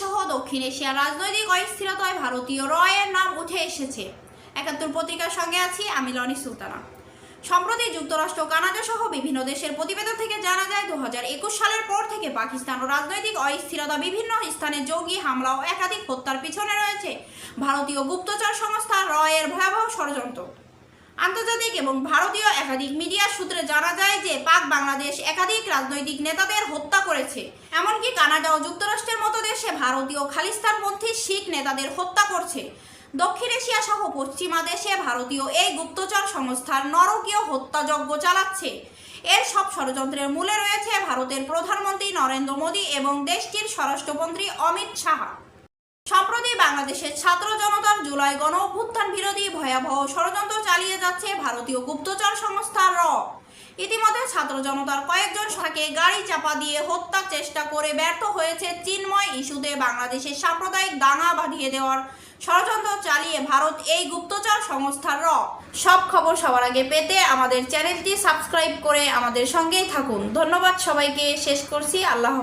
সহ দক্ষিণ এশিয়ার রাজনৈতিক অস্থিরতায় ভারতীয় রয়ের নাম উঠে এসেছে। একাত্তর পত্রিকার সঙ্গে আছি আমি লনি সুলতানা। সম্প্রতি যুক্তরাষ্ট্র, কানাডা সহ বিভিন্ন দেশের প্রতিবেদন থেকে জানা যায় দু সালের পর থেকে পাকিস্তান ও রাজনৈতিক অস্থিরতা বিভিন্ন স্থানে জঙ্গি হামলা ও একাধিক হত্যার পিছনে রয়েছে। ভারতীয় গুপ্তচর সংস্থা রয়ের ভয়াবহ ষড়যন্ত্র। আন্তর্জাতিক এবং ভারতীয় একাধিক মিডিয়া সূত্রে জানা যায় যে, পাক বাংলাদেশ একাধিক রাজনৈতিক নেতাদের হত্যা করেছে। এমনকি কানাডা ও যুক্তরাষ্ট্রের দেশে ভারতীয় খালিস্তানপন্থী শিখ নেতাদের হত্যা করছে। দক্ষিণ এশিয়া সহ পশ্চিমা দেশে ভারতীয় এই গুপ্তচর সংস্থার নরকীয় হত্যাযজ্ঞ চালাচ্ছে। এর সব ষড়যন্ত্রের মূলে রয়েছে ভারতের প্রধানমন্ত্রী নরেন্দ্র মোদী এবং দেশটির স্বরাষ্ট্রমন্ত্রী অমিত শাহ। সম্প্রতি বাংলাদেশের ছাত্র জনতার জুলাই গণ অভ্যুত্থান বিরোধী ভয়াবহ ষড়যন্ত্র চালিয়ে যাচ্ছে ভারতীয় গুপ্তচর সংস্থা র। ইতিমধ্যে ছাত্র জনতার কয়েকজন সাকে গাড়ি চাপা দিয়ে হত্যার চেষ্টা করে ব্যর্থ হয়েছে চিন্ময় ইস্যুতে বাংলাদেশের সাম্প্রদায়িক দাঙ্গা বাঁধিয়ে দেওয়ার ষড়যন্ত্র চালিয়ে ভারত এই গুপ্তচর সংস্থার র। সব খবর সবার আগে পেতে আমাদের চ্যানেলটি সাবস্ক্রাইব করে আমাদের সঙ্গেই থাকুন। ধন্যবাদ সবাইকে। শেষ করছি। আল্লাহ।